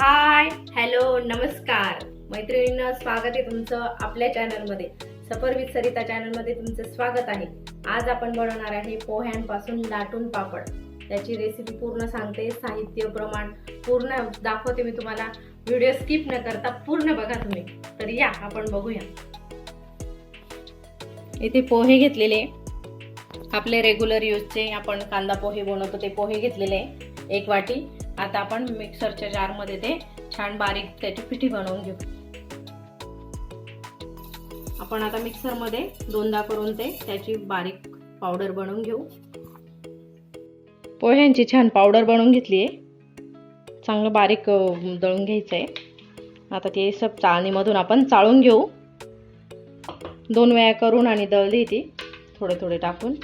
Hi hello नमस्कार. मैत्रिणींना स्वागत आहे तुमचं आपल्या चॅनलमध्ये. सफर विथ सरिता चॅनलमध्ये तुमचं स्वागत आहे. आज आपण बनवणार आहे पोह्यांपासून लाटून पापड. त्याची रेसिपी पूर्ण सांगते साहित्य प्रमाण पूर्ण दाखवते मी तुम्हाला. व्हिडिओ स्किप न करता पूर्ण बघा तुम्ही. तर या आपण बघूया. इथे पोहे घेतलेले. आपले रेग्युलर यूजचे आपण कांदा पोहे बनवतो ते पोहे घेतलेले. एक वाटी. आता आपण मिक्सरच्या जारमध्ये ते छान बारीक त्याची पिठी बनवून घेऊ. आपण आता मिक्सरमध्ये दोनदा करून ते त्याची बारीक पावडर बनवून घेऊ. पोह्यांची छान पावडर बनवून घेतली आहे. चांगलं बारीक दळून घ्यायचं आहे आता ते सब चाळणीमधून आपण चाळून घेऊ. दोन वेळा करून आणि दळली ती. थोडे थोडे टाकून.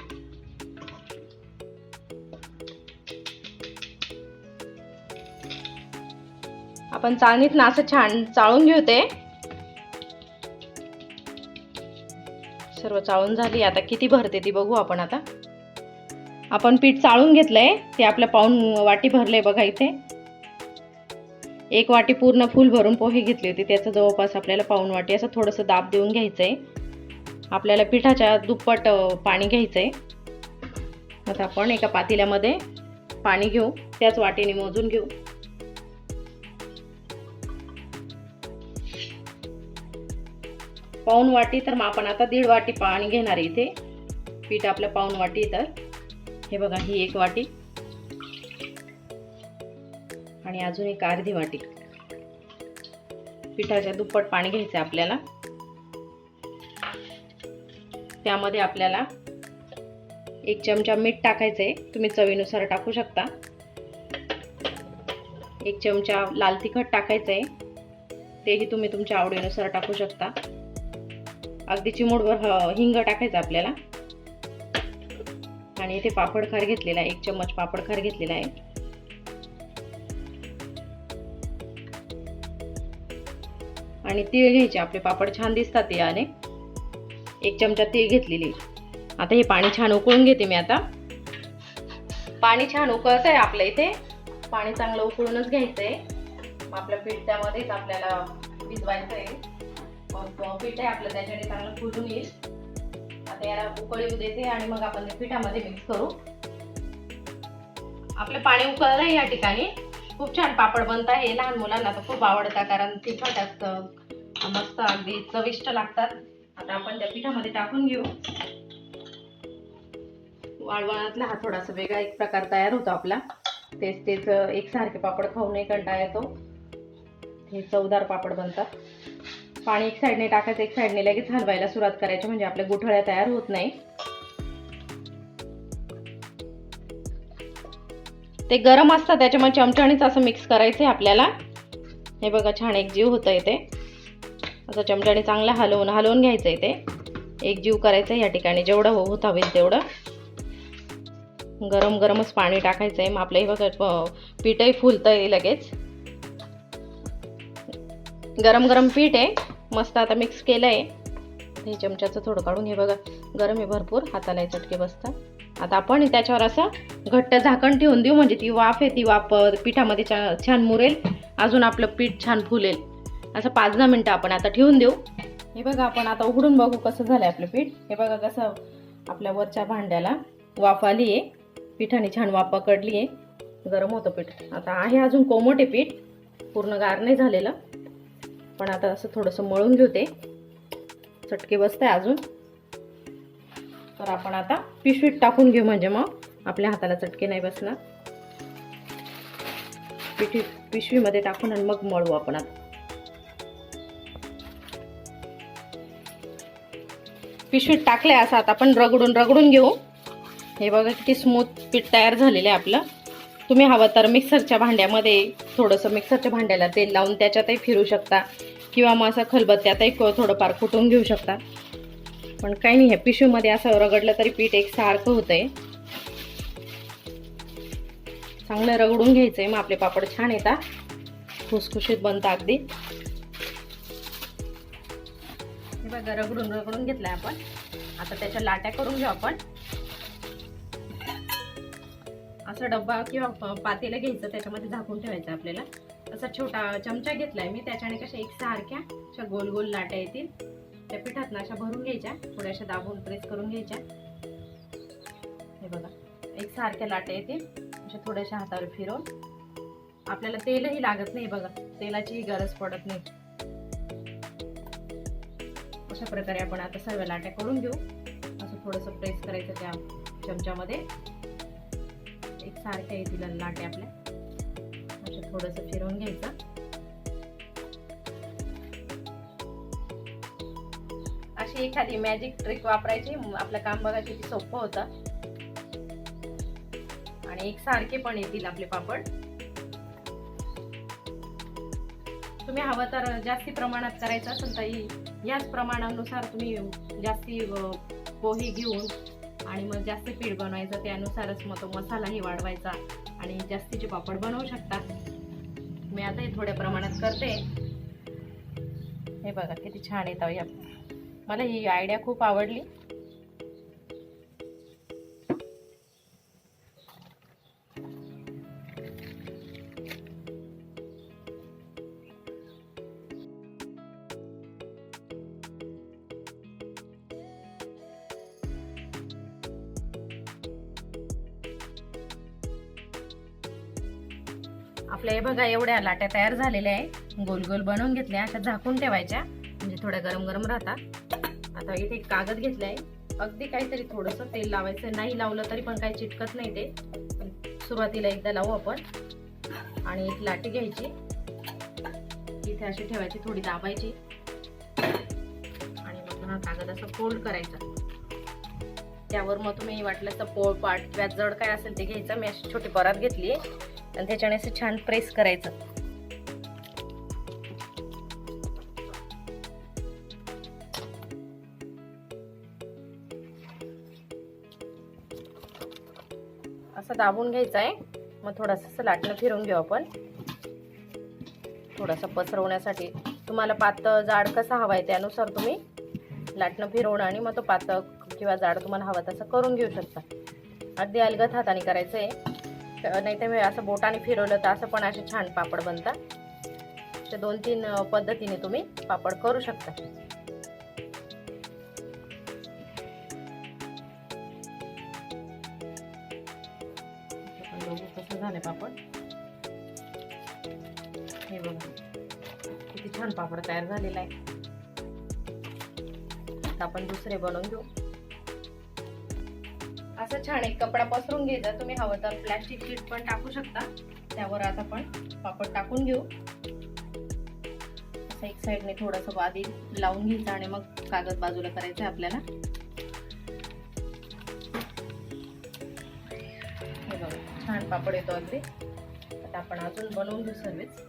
आपण चाळणीत ना असं छान चाळून घेऊ ते सर्व चाळून झाली. आता किती भरते ती बघू आपण आता. आपण पीठ चाळून घेतलंय. ते आपलं पाऊन वाटी भरले बघा इथे. एक वाटी पूर्ण फुल भरून पोहे घेतली होती. त्याचं जवळपास आपल्याला पाऊन वाटी असं थोडंसं दाब देऊन घ्यायचंय. आपल्याला पिठाच्या दुप्पट पाणी पाणी घ्यायचंय. आता आपण एका पातेल्यामध्ये पाणी घेऊ. त्याच वाटीने मोजून घेऊ. पाऊन वाटी तर मग आपण आता दीड वाटी पाणी घेणार आहे इथे. पीठ आपलं पाऊन वाटी तर. हे बघा ही एक वाटी. आणि अजून एक अर्धी वाटी. पिठाच्या दुप्पट पाणी घ्यायचं आहे आपल्याला. त्यामध्ये आपल्याला एक चमचा मीठ टाकायचं आहे तुम्ही चवीनुसार टाकू शकता. एक चमचा लाल तिखट टाकायचं आहे तेही तुम्ही तुमच्या आवडीनुसार टाकू शकता. अगदी चिमूटभर हिंग टाकायचं आपल्याला. आणि इथे पापड खार घेतलेला आहे एक चम्मच पापड खार घेतलेला आहे. आणि तीळ घ्यायचे आपले पापड छान दिसतात याने एक चमचा तीळ घेतलेली. आता हे पाणी छान उकळून घेते मी आता. पाणी छान उकळत आहे आपल्या इथे. पाणी चांगलं उकळूनच घ्यायचंय. आहे आपलं पीठ त्यामध्येच आपल्याला भिजवायचं आहे पीठ आहे आपलं त्याच्याने चांगलं फुलून येईल. आता याला उकळी येऊ देते आणि मग आपण ते पिठामध्ये मिक्स करू. आपलं पाणी उकळलं या ठिकाणी. खूप छान पापड बनत आहे लहान मुलांना तर खूप आवडतात कारण तिखट असतं मस्त अगदी चविष्ट लागतात. आता आपण त्या पिठामध्ये टाकून घेऊ. वाळवणातला हा थोडासा वेगळा एक प्रकार तयार होतो आपला. तेच तेच एकसारखे पापड खाऊ नये कंटाळा येतो. हे चवदार पापड बनतात. पाणी एक साईडने टाकायचं एक साईडने लगेच हलवायला सुरुवात करायची. म्हणजे आपल्या गुठळ्या तयार होत नाही. ते गरम असतात त्याच्यामुळे चमच्यानेच असं मिक्स करायचं आहे आपल्याला. हे बघा छान एक जीव होतं ते. असं चमच्याने चांगला हलवून हलवून घ्यायचं ते. एक जीव करायचं या ठिकाणी जेवढं हो- होत हवेल तेवढं. गरम गरमच पाणी टाकायचं आहे मग आपलं हे बघा पीठही फुलतं आहे लगेच. गरम गरम पीठ आहे. मस्त आता मिक्स केलं आहे हे चमच्याचं थोडं काढून हे बघा गरम आहे भरपूर हाताला चटके बसतात आता आपण त्याच्यावर असं घट्ट झाकण ठेवून देऊ म्हणजे ती वाफ आहे ती वाफ पिठामध्ये छान छान मुरेल अजून आपलं पीठ छान फुलेल. असं पाच दहा मिनटं आपण आता ठेवून देऊ. हे बघा आपण आता उघडून बघू कसं झालं आपलं पीठ. हे बघा कसं आपल्या वरच्या भांड्याला वाफ आली आहे. पिठाने छान वाफ पकडली आहे. गरम होतं पीठ. आता आहे अजून कोमट आहे पीठ. पूर्ण गार नाही झालेलं. पण आता असं थोडंसं मळून घेऊ ते चटके बसते अजून. तर आपण आता पिशवीत टाकून घेऊ म्हणजे मग. आपल्या हाताला चटके नाही बसणार. पिठी पिशवीमध्ये टाकून आणि मग मळू आपण आता. पिशवीत टाकलंय असं आता आपण रगडून रगडून घेऊ. हे बघा किती स्मूथ पीठ तयार झालेलं आहे आपलं. तुम्ही हवं तर मिक्सरच्या भांड्यामध्ये थोडंसं मिक्सरच्या भांड्याला तेल लावून त्याच्यातही फिरू शकता. किंवा मग असं खलबत्त्यातही एक थोडंफार कुटून घेऊ शकता. पण काही नाही हे पिशवीमध्ये असं रगडलं तरी पीठ एक सारखं होतं होतंय. चांगलं रगडून घ्यायचंय मग आपले पापड छान येतात. खुसखुशीत बनतात अगदी. बघा रगडून रगडून घेतलाय आपण. आता त्याच्या लाट्या करून घेऊ आपण. असं डब्बा किंवा पातेला पातेलं घ्यायचं त्याच्यामध्ये झाकून ठेवायचं आपल्याला. असा छोटा चमचा घेतलाय मी त्याच्याने कशा एक सारख्या अशा गोल गोल लाट्या येतील. त्या पिठात ना अशा भरून घ्यायच्या थोड्याशा दाबून प्रेस करून घ्यायच्या. हे बघा एक सारख्या लाट्या येतील अशा थोड्याशा हातावर फिरवून. आपल्याला तेलही लागत नाही बघा तेलाचीही गरज पडत नाही. अशा प्रकारे आपण आता सर्व लाट्या करून घेऊ. असं थोडंसं प्रेस करायचं त्या चमच्यामध्ये. एक सारख्या येतील लाट्या आपल्या. असं थोडंसं फिरवून घ्यायचं. अशी एखादी मॅजिक ट्रिक वापरायची. आपलं काम बघा किती सोपं होतं. आणि एक सारखे पण येतील आपले पापड. तुम्ही हवं तर जास्ती प्रमाणात करायचं असेल तर याच प्रमाणानुसार तुम्ही जास्ती पोहे घेऊन आणि मग जास्त पीठ बनवायचं. त्यानुसारच मग तो मसालाही वाढवायचा आणि जास्तीचे पापड बनवू शकता. मी आता हे थोड्या प्रमाणात करते. हे बघा किती छान येतं हो या. मला ही आयडिया खूप आवडली. आपल्या बघा एवढ्या लाट्या तयार झालेल्या आहे. गोल गोल बनवून घेतल्या अशा झाकून ठेवायच्या. म्हणजे थोड्या गरम गरम राहतात. आता इथे एक कागद घेतलाय. अगदी काहीतरी थोडंसं तेल लावायचं. नाही लावलं तरी पण काही चिटकत नाही ते. सुरुवातीला एकदा लावू आपण. आणि एक लाटी घ्यायची. इथे अशी ठेवायची थोडी दाबायची. आणि मग हा कागद असं फोल्ड करायचा. त्यावर मग तुम्ही वाटलं तर पोळ पाट किंवा जड काय असेल ते घ्यायचं. मी अशी छोटी परात घेतली आणि त्याच्याने असं छान प्रेस करायचं. असं दाबून घ्यायचं आहे मग थोडंसं असं लाटणं फिरून घेऊ आपण. थोडंसं पसरवण्यासाठी. तुम्हाला पातळ जाड कसा हवा आहे त्यानुसार तुम्ही लाटणं फिरवणं आणि मग तो पातळ किंवा जाड तुम्हाला हवा तसं करून घेऊ शकता. अगदी अलगत हाताने करायचं आहे नाही तर मी असं बोटाने फिरवलं तर असं पण असे छान पापड बनतात. ते दोन तीन पद्धतीने तुम्ही पापड करू शकता. बघू कसं झालं पापड. हे बघा. किती छान पापड तयार झालेला आहे. आपण दुसरे बनवून घेऊ. असं छान एक कपडा पसरून घ्यायचा तुम्ही हवं तर प्लॅस्टिक शीट पण टाकू शकता. त्यावर आता आपण पापड टाकून घेऊ. असं एक साईडने थोडंसं आधी लावून घ्यायचं आणि मग कागद बाजूला करायचं आहे आपल्याला. हे बघा छान पापड येतो अगदी. आता आपण अजून बनवून घेऊ सर्वच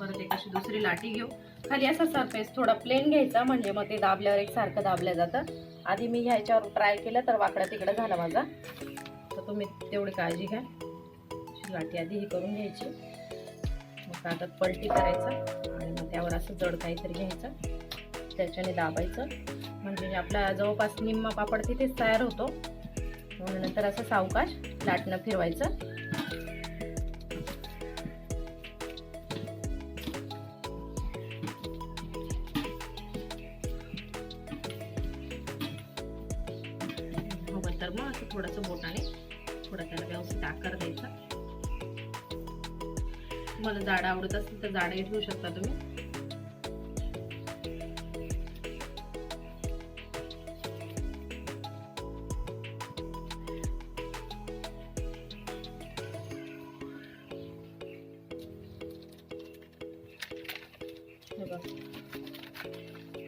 परत एक अशी दुसरी लाटी घेऊ. खाली असा सरफेस थोडा प्लेन घ्यायचा म्हणजे मग ते दाबल्यावर एक सारखं दाबलं जातं. आधी मी ह्याच्यावर ट्राय केलं तर वाकडा तिकडं झाला माझा. तर तुम्ही तेवढी काळजी घ्या. लाटी आधी ही करून घ्यायची. मग कागद पलटी करायचं आणि मग त्यावर असं जड काहीतरी घ्यायचं. त्याच्याने दाबायचं. म्हणजे आपला जवळपास निम्मा पापड तिथेच तयार होतो. म्हणून नंतर असं सावकाश लाटणं फिरवायचं. जाडं आवडत असेल तर जाडही ठेवू शकता तुम्ही.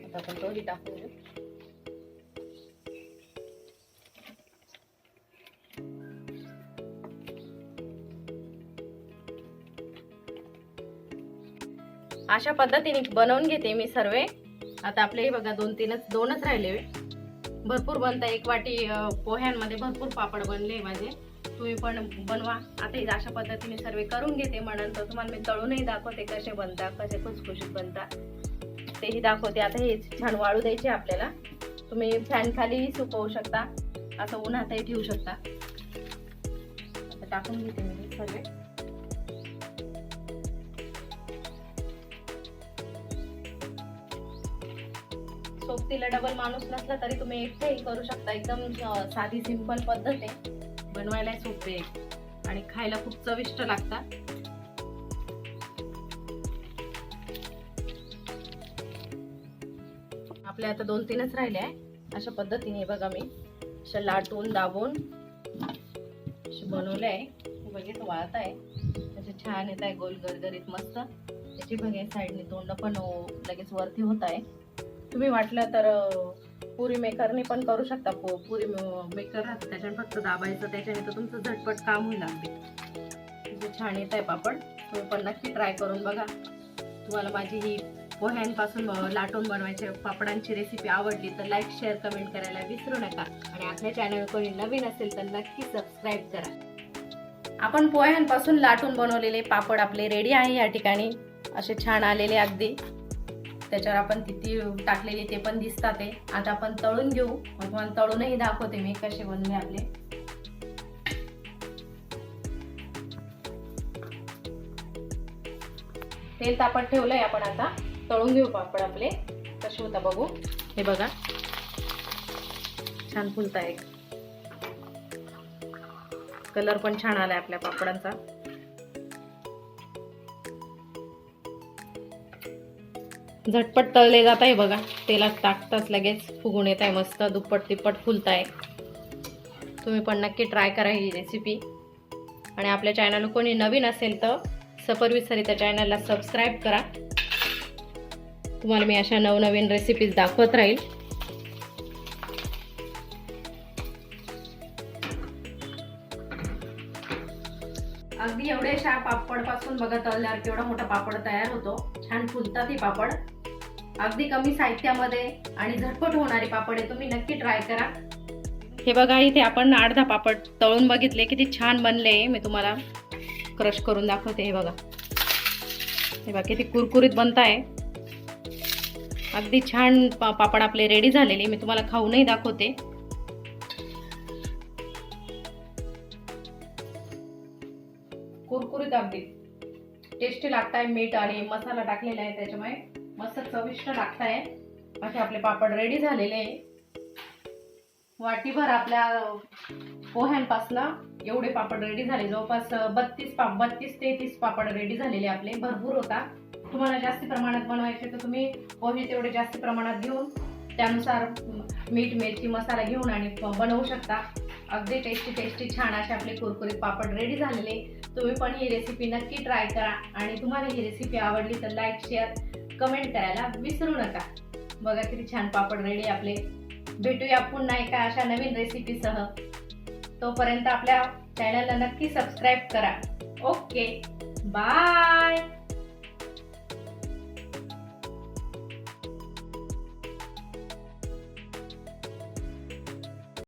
आता आपण तोही टाकून अशा पद्धतीने बनवून घेते मी सर्व. आता आपले हे बघा दोन तीनच दोनच राहिले. भरपूर बनता एक वाटी पोह्यांमध्ये भरपूर पापड बनले माझे. तुम्ही पण बनवा. आता हे अशा पद्धतीने सर्व करून घेते म्हणून तर तुम्हाला मी तळूनही दाखवते कसे बनता कसे खुसखुशीत बनता तेही दाखवते. आता हे छान वाळू द्यायचे आपल्याला. तुम्ही फॅन खालीही सुकवू शकता. असं उन्हातही ठेवू शकता. टाकून घेते मी हे सोबतीला डबल माणूस नसला तरी तुम्ही एकटेही करू शकता. एकदम साधी सिंपल पद्धत आहे. बनवायला सोपे आहे. आणि खायला खूप चविष्ट लागतात. आपल्या आता दोन तीनच राहिले आहे. अशा पद्धतीने बघा मी. अशा लाटून दाबून असे बनवले आहे. बघित वाळत आहे. असे छान येत आहे गोल गरगरीत मस्त. त्याची बघा साईडने तोंड पण लगेच वरती होत आहे. तुम्ही वाटलं तर पुरी मेकरने पण करू शकता. पो पुरी मेकर राहतं. त्याच्याने फक्त दाबायचं त्याच्याने तर तुमचं झटपट काम होईल अगदी छान येत आहे पापड तुम्ही पण नक्की ट्राय करून बघा. तुम्हाला माझी ही पोह्यांपासून लाटून बनवायच्या पापडांची रेसिपी आवडली तर लाईक शेअर कमेंट करायला विसरू नका. आणि आपल्या चॅनल कोणी नवीन असेल तर नक्की सबस्क्राईब करा. आपण पोह्यांपासून लाटून बनवलेले पापड आपले रेडी आहे या ठिकाणी. असे छान आलेले अगदी. त्याच्यावर आपण किती टाकलेली ते पण दिसतात ते आता आपण तळून घेऊ. मग तुम्हाला तळूनही दाखवते मी कसे बनले आपले तेल तापत ठेवलंय आपण आता. तळून घेऊ पापड आपले. कसे होता बघू. हे बघा. छान फुलता एक कलर पण छान आलाय आपल्या पापडांचा. झटपट तळले जात आहे बघा. तेलात टाकताच लगेच फुगून येत आहे मस्त. दुप्पट तिप्पट फुलत आहे. तुम्ही पण नक्की ट्राय करा ही रेसिपी आणि आपल्या चॅनल कोणी नवीन असेल तर सफरवी सरिता चॅनलला सबस्क्राईब करा. तुम्हाला मी अशा नवनवीन रेसिपीज दाखवत राहील. अगदी एवढ्याशा पापडपासून बघा तळल्यावर केवढा मोठा पापड तयार होतो. छान फुलतात ही पापड. अगदी कमी साहित्यामध्ये आणि झटपट होणारे पापड आहे तुम्ही नक्की ट्राय करा. हे बघा इथे आपण अर्धा पापड तळून बघितले किती छान बनले. मी तुम्हाला क्रश करून दाखवते हे बघा. हे बघा किती कुरकुरीत बनत आहे अगदी छान पा पापड आपले रेडी झालेले मी तुम्हाला खाऊनही दाखवते. कुरकुरीत अगदी. टेस्टी लागत आहे मीठ आणि मसाला टाकलेला आहे त्याच्यामुळे. मस्त चविष्ट लागताय. असे आपले पापड रेडी झालेले वाटीभर आपल्या पोह्यांपासनं एवढे पापड रेडी झाले. जवळपास बत्तीस पा बत्तीस ते तीस पापड रेडी झालेले आपले. भरपूर होता. तुम्हाला जास्त प्रमाणात बनवायचे तर तुम्ही पोहे तेवढे जास्त प्रमाणात घेऊन त्यानुसार मीठ मिरची मसाला घेऊन आणि बनवू शकता. अगदी टेस्टी टेस्टी छान असे आपले कुरकुरीत पापड रेडी झालेले. तुम्ही पण ही रेसिपी नक्की ट्राय करा. आणि तुम्हाला ही रेसिपी आवडली तर लाईक शेअर कमेंट करायला विसरू नका. बघा किती छान पापड रेडी आपले. भेटूया पुन्हा एका अशा नवीन रेसिपीसह तोपर्यंत आपल्या चॅनलला नक्की सबस्क्राईब करा. Okay bye